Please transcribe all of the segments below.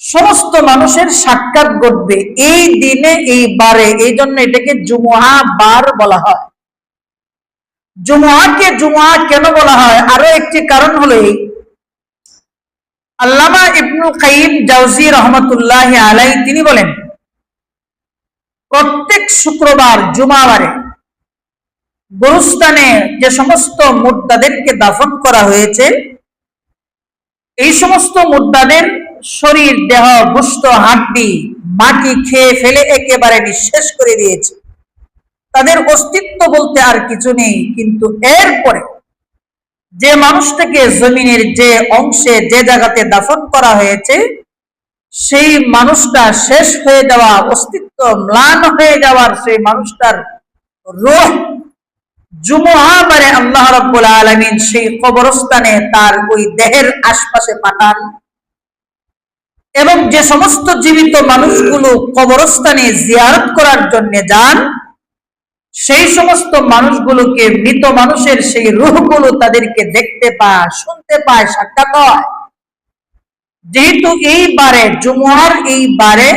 সমস্ত মানুষের সাক্ষাৎ ঘটবে এই দিনে, এই বারে। এই জন্য এটাকে জুমুহা বার বলা হয়। জুমুহাকে জুমুহা কেন বলা হয়? আরও একটি কারণ হলো এই। আল্লামা ইবনুল কাইম জাউজি রহমতুল্লাহ আলাই তিনি বলেন, প্রত্যেক শুক্রবার জুমাবারে গুরুস্থানে যে সমস্ত মুদ্দাদেরকে দাফন করা হয়েছে, এই সমস্ত মুদ্দাদের শরীর, দেহ, গুস্ত, হাড্ডি, মাটি খেয়ে ফেলে একেবারে নিঃশেষ করে দিয়েছে। তাদের অস্তিত্ব বলতে আর কিছু নেই, কিন্তু এরপরে যে মানুষটাকে জমিনের যে অংশে, যে জায়গাতে দাফন করা হয়েছে, সেই মানুষটা শেষ হয়ে যাওয়া, অস্তিত্ব ম্লান হয়ে যাওয়ার সেই মানুষটার রোহ জুমুহা মানে আল্লাহ রব্বুল আলমিন সেই কবরস্থানে তার ওই দেহের আশপাশে পাঠান। এবং যে সমস্ত জীবিত মানুষগুলো কবরস্থানে জিয়ারত করার জন্য যান, সেই সমস্ত মানুষগুলোকে মৃত মানুষের সেই রুহগুলো তাদেরকে দেখতে পায়, শুনতে পায়, সাক্ষাৎ হয়। যেহেতু এই বারে এই বারে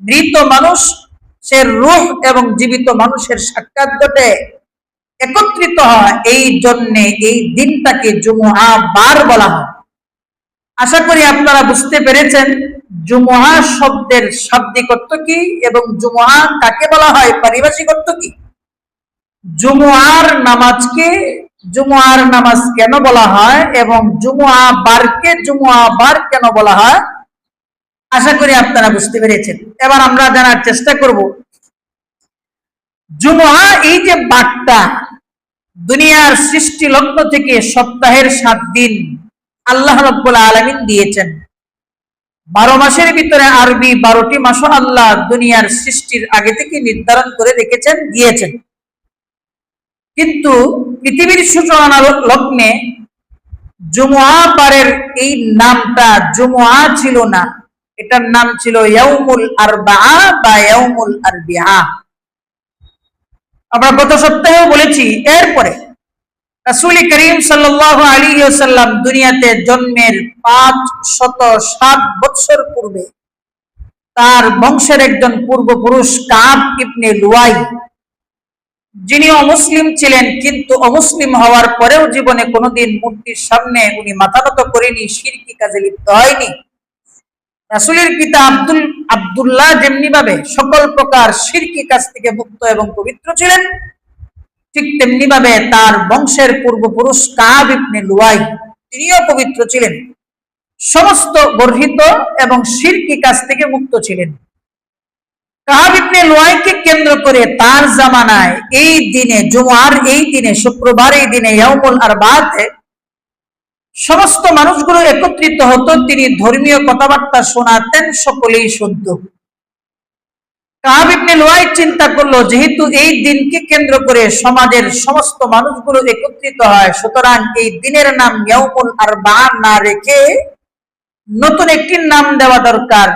মৃত মানুষ, সে রুহ এবং জীবিত মানুষের সাক্ষাৎ ঘটে। একত্রিত হয়, এই জন্যে এই দিনটাকে জুমুহা বার বলা হয়। আশা করি আপনারা বুঝতে পেরেছেন। জুমুহা শব্দের শাব্দিক অর্থ কি এবং জুমুহা কাকে বলা হয়? পারিভাষিক অর্থ কি? জুমুয়ার নামাজকে জুমুয়ার নামাজ কেন বলা হয় এবং জুমুয়া বারকে জুমুয়া বার কেন বলা হয়? আশা করি আপনারা বুঝতে পেরেছেন। এবার আমরা জানার চেষ্টা করব। জুমুহা এই যে বার্তা দুনিয়ার সৃষ্টি লগ্ন থেকে সপ্তাহের সাত দিন আল্লাহ রব্বুল আলমিন দিয়েছেন। বারো মাসের ভিতরে আরবি বারোটি মাসও আল্লাহ দুনিয়ার সৃষ্টির আগে থেকে নির্ধারণ করে রেখেছেন, দিয়েছেন। কিন্তু পৃথিবীর সূচনা লগ্নে জুমুয়া পারের এই নামটা জুমুয়া ছিল না। এটার নাম ছিল ইয়াউমুল আরবা বা ইয়াউমুল আরবিয়া। আমরা গত সপ্তাহেও বলেছি, এরপরে রাসুল করিম সাল্লাহ আলী সাল্লাম দুনিয়াতে জন্মের পাঁচ শত সাত বৎসর পূর্বে তার বংশের একজন পূর্বপুরুষ কাব ইবনে লুয়াই, যিনি অমুসলিম ছিলেন কিন্তু অমুসলিম হওয়ার পরেও জীবনে কোনোদিন মূর্তির সামনে উনি মাথানত করেনি, সিরকি কাজে লিপ্ত হয়নি। রাসুলের পিতা আব্দুল, আবদুল্লাহ যেমনি ভাবে সকল প্রকার সিরকি কাজ থেকে মুক্ত এবং পবিত্র ছিলেন ঠিক তেমনি ভাবে তার বংশের পূর্বপুরুষ কাব লুয়াই, তিনিও পবিত্র ছিলেন। সমস্ত গর্হিত এবং সিরকি কাজ থেকে মুক্ত ছিলেন। কাব লুয়াইকে কেন্দ্র করে তার জামানায় এই দিনে জুমার এই দিনে, শুক্রবার এই দিনে ইয়ামুল আরবাতে সমস্ত মানুষগুলো একত্রিত হতো। তিনি ধর্মীয় কথাবার্তা শোনাতেন, সকলেই শুদ্ধ চিন্তা করল, যেহেতু এই দিনকে কেন্দ্র করে সমাজের সমস্ত মানুষগুলো একত্রিত হয়, সুতরাং এই দিনের নাম আর আরবা না রেখে নতুন একটি নাম দেওয়া দরকার,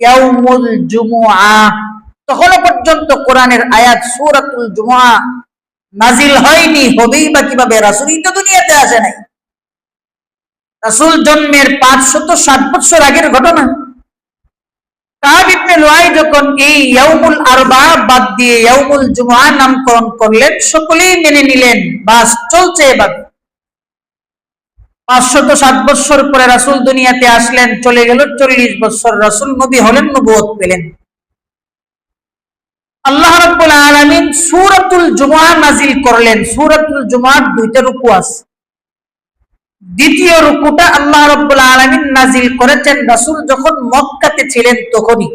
ইয়াউমুল পর্যন্ত কোরআনের আয়াত সূরাতুল জুমুআ নাজিল হয়নি, হবেই বা কীভাবে? রাসূলই তো দুনিয়াতে আসে নাই। রাসুল জন্মের 560 বছর আগের ঘটনা। করলেন, সকলেই নিলেন। সাত পরে রাসুল দুনিয়াতে আসলেন, চলে গেল চল্লিশ রাসুল হলেন পেলেন। আল্লাহ রাব্বুল আলামিন সূরাতুল জুমআ নাজিল করলেন। সূরাতুল জুমআর দুইটা রুকু আছে। দ্বিতীয় রুকুটা আল্লাহ রাব্বুল আলামিন নাজিল করেছেন রাসূল যখন মক্কাতে ছিলেন তখনই।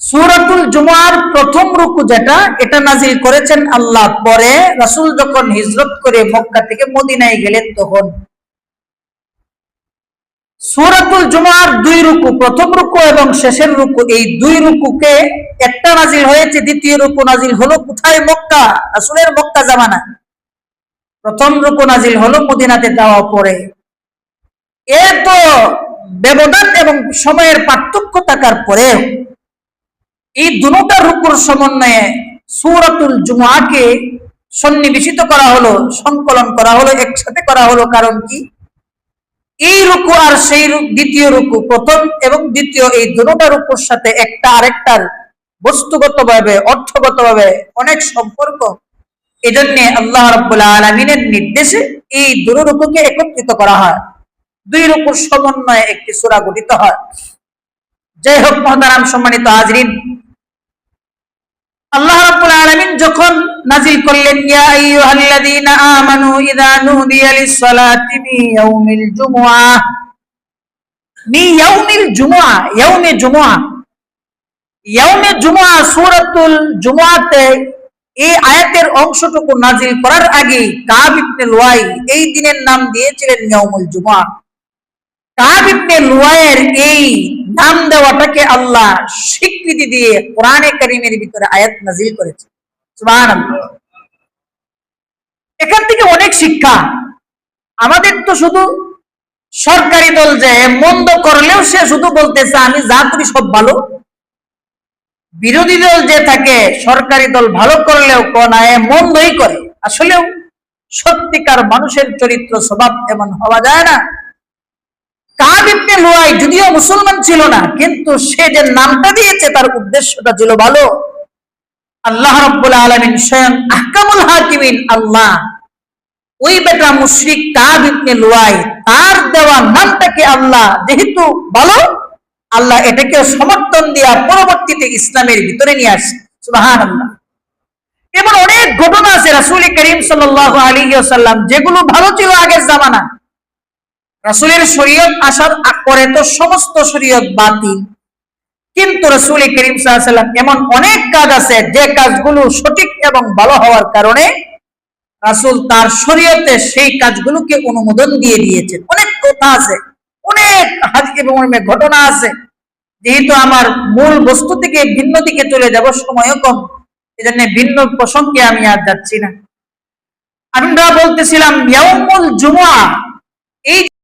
সুরাতুল জুমার প্রথম রুকু যেটা, এটা নাজিল করেছেন আল্লাহ। পরে রাসুল যখন হিজরত করে মক্কা থেকে মদিনায় গেলেন তখন। সুরাতুল জুমার দুই রুকু, প্রথম রুকু এবং শেষের রুকু, এই দুই রুকুকে একটা নাজিল হয়েছে, দ্বিতীয় রুকু নাজিল হলো কোথায়? মক্কা, রাসুলের মক্কা জামানা প্রথম রুকু নাজিল হলো মদিনাতে যাওয়া পরে। এত ব্যবধান এবং সময়ের পার্থক্য থাকার পরেও এই দুটা রুকুর সমন্বয়ে সুরাতুল জুমাকে সন্নিবেশিত করা হলো, সংকলন করা হলো, একসাথে করা হলো। কারণ কি? এই রুকু আর সেই দ্বিতীয় রুকু প্রথম এবং দ্বিতীয় এই দুটোটা রুকুর সাথে একটা আরেকটার বস্তুগতভাবে, অর্থগতভাবে অনেক সম্পর্ক। এজন্য আল্লাহ রাব্বুল আলামিনের নির্দেশে এই দুটো রুকুকে একত্রিত করা হয়। দুই রুকুর সমন্বয়ে একটি সূরা গঠিত হয়। যাই হোক, মহতারাম সম্মানিত হাজরিন, আল্লাহ রাব্বুল আলামিন যখন নাজিল করলেন, ইয়া আইয়ুহাল্লাযীনা আমানু ইযা নুদিয়া লিস-সালাতি মিন ইয়াউমিল জুমআহ ইয়াউমে জুমআহ ইয়াউমে জুমআহ সূরাতুল জুমআতে এই আয়াতের অংশটুকু নাজিল করার আগে কাব ইবনে লুয়াই এই দিনের নাম দিয়েছিলেন ইয়াউমুল জুমআহ কাব ইবনে লুয়াইয়ের এই নাম দেওয়াটাকে আল্লাহ স্বীকৃতি দিয়ে কোরআনে কারীমের ভিতরে আয়াত নাজিল করেছে এখান থেকে অনেক শিক্ষা। আমাদের তো শুধু সরকারি দল যে মন্দ করলেও সে শুধু বলতেছে, আমি যা করি সব ভালো। বিরোধী দল যে থাকে সরকারি দল ভালো করলেও কোন মন্দই করে। আসলেও সত্যিকার মানুষের চরিত্র স্বভাব এমন হওয়া যায় না। কাব ইবনে লুয়াই যদিও মুসলমান ছিল না, কিন্তু সে যে নামটা দিয়েছে তার উদ্দেশ্যটা ছিল ভালো। আল্লাহ রাব্বুল আলামিন স্বয়ং আহকামুল হাকিমিন আল্লাহ। ওই বেটা মুশরিক কাব ইবনে লুয়াই, তার দেওয়া নামটাকে আল্লাহ? যেহেতু ভালো আল্লাহ এটাকে সমর্থন দিয়া পরবর্তীতে ইসলামের ভিতরে নিয়ে সুবহানাল্লাহ। এমন অনেক ঘটনা আছে রাসূল করিম সাল্লাল্লাহু আলাইহি ওয়াসাল্লাম, যেগুলো ভালো ছিল আগের জামানা। রাসূলের শরীয়ত আসার পরে তো সমস্ত শরীয়ত বাতিল। কিন্তু রাসূল করিম ওয়াসাল্লাম এমন অনেক কাজ আছে, যে কাজগুলো সঠিক এবং ভালো হওয়ার কারণে রাসূল তার শরীয়তে সেই কাজগুলোকে অনুমোদন দিয়ে দিয়েছেন। অনেক কথা আছে। অনেক হাদিস এবং ঘটনা আছে। যেহেতু আমার মূল বস্তু থেকে ভিন্ন দিকে চলে যাব, সময়ও কম। এজন্য ভিন্ন প্রসঙ্গে আমি আর যাচ্ছি না। আমরা বলতেছিলাম, ইয়াউমুল জুমআ।